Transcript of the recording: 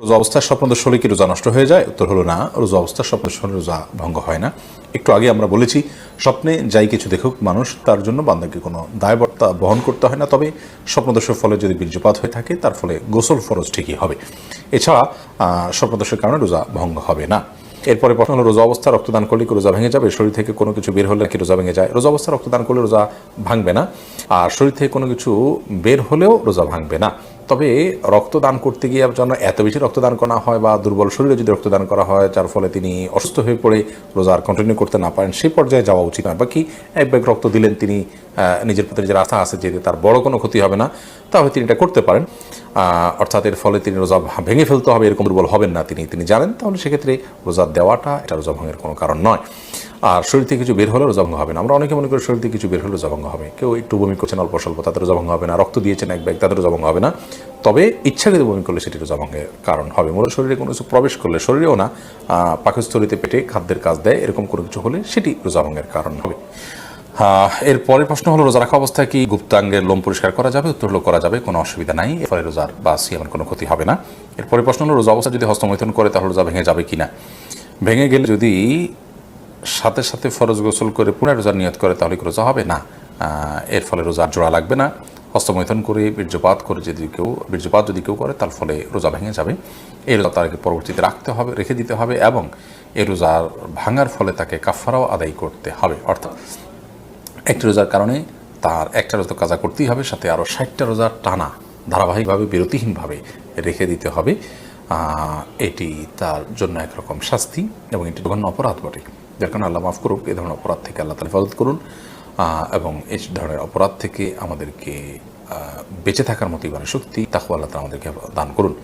রোজা অবস্থায় স্বপ্নদোষ হলে কি রোজা নষ্ট হয়ে যায়? উত্তর হলো না। রোজা অবস্থায় স্বপ্নদোষ হলে রোজা ভঙ্গ হয় না। একটু আগে আমরা বলেছি, স্বপ্নে যাই কিছু দেখুক মানুষ, তার জন্য বান্দাকে কোনো দায়বর্তা বহন করতে হয় না। তবে স্বপ্নদোষের ফলে যদি বীর্যপাত হয়ে থাকে, তার ফলে গোসল ফরজ ঠিকই হবে। এছাড়া স্বপ্নদোষের কারণে রোজা ভঙ্গ হবে না। এরপরে প্রশ্ন হলো, রোজা অবস্থা রক্তদান করলে কি রোজা ভেঙে যাবে? শরীর থেকে কোনো কিছু বের হলে কি রোজা ভেঙে যায়? রোজা অবস্থা রক্তদান করলে রোজা ভাঙবে না। আর শরীর থেকে কোনো কিছু বের হলেও রোজা ভাঙবে না। তবে রক্তদান করতে গিয়ে যেন এত বেশি রক্তদান করা হয় বা দুর্বল শরীরে যদি রক্তদান করা হয়, যার ফলে তিনি অসুস্থ হয়ে পড়ে রোজার কন্টিনিউ করতে না পারেন সেই পর্যায়ে যাওয়া উচিত নয়। বাকি এক ব্যাগ রক্ত দিলেন তিনি নিজের প্রতি যে আস্থা আছে যে তার বড় কোনো ক্ষতি হবে না, তাহলে তিনি এটা করতে পারেন। অর্থাৎ এর ফলে তিনি রোজা ভেঙে ফেলতে হবে, এরকম দুর্বল হবেন না তিনি। তিনি জানেন, তাহলে সেক্ষেত্রে রোজা দেওয়াটা এটা রোজা ভঙ্গের কোনো কারণ নয়। আর শরীর থেকে কিছু বের হলে রোজা ভঙ্গ হবে না। আমরা অনেকে মনে করি শরীর থেকে কিছু বের হলে রোজা ভঙ্গ হবে। কেউ একটু বমি করছেন অল্প স্বল্প তাদের রোজা ভঙ্গ হবে না। রক্ত দিয়েছেন এক ব্যাগ তাদের রোজা ভঙ্গ হবে না। তবে ইচ্ছাকৃত বমি করলে সেটি রোজা ভঙ্গের কারণ হবে। মূল শরীরে কোনো কিছু প্রবেশ করলে শরীরেও না পাকস্থলিতে পেটে খাদ্যের কাজ দেয়, এরকম কোনো কিছু হলে সেটি রোজা ভঙ্গের কারণ হবে। এর পরের প্রশ্ন হলো, রোজা রাখা অবস্থায় কি গুপ্তাঙ্গের লোম পরিষ্কার করা যাবে? উত্তর হলো, করা যাবে, কোনো অসুবিধা নাই। এর ফলে রোজার বা সিয়ামের কোনো ক্ষতি হবে না। এর পরের প্রশ্ন হলো, রোজা অবস্থা যদি হস্তমৈথন করে, তাহলে রোজা ভেঙে যাবে কিনা? ভেঙে গেলে যদি সাথে সাথে ফরজ গোসল করে পুনরায় রোজার নিয়ত করে, তাহলে রোজা হবে? না। এর ফলে রোজার জোড়া লাগবে না। হস্তমৈথন করে, বীর্যপাত করে যদি কেউ, বীর্যপাত যদি কেউ করে, তার ফলে রোজা ভেঙে যাবে। এই রোজা তাকে পরবর্তীতে রাখতে হবে, রেখে দিতে হবে এবং এই রোজার ভাঙার ফলে তাকে কাফারাও আদায় করতে হবে। অর্থাৎ একটি রোজার কারণে তার একটা রোজা কাজা করতেই হবে, সাথে আরও ষাটটা রোজার টানা ধারাবাহিকভাবে, বিরতিহীনভাবে রেখে দিতে হবে। এটি তার জন্য একরকম শাস্তি এবং এটি জঘন্য অপরাধ বটে। যার কারণে আল্লাহ মাফ করুক, এ ধরনের অপরাধ থেকে আল্লাহ তালা হেফাজত করুন এবং এই ধরনের অপরাধ থেকে আমাদেরকে বেঁচে থাকার মতো ইমানের শক্তি তাকে আল্লাহ তালা আমাদেরকে দান করুন।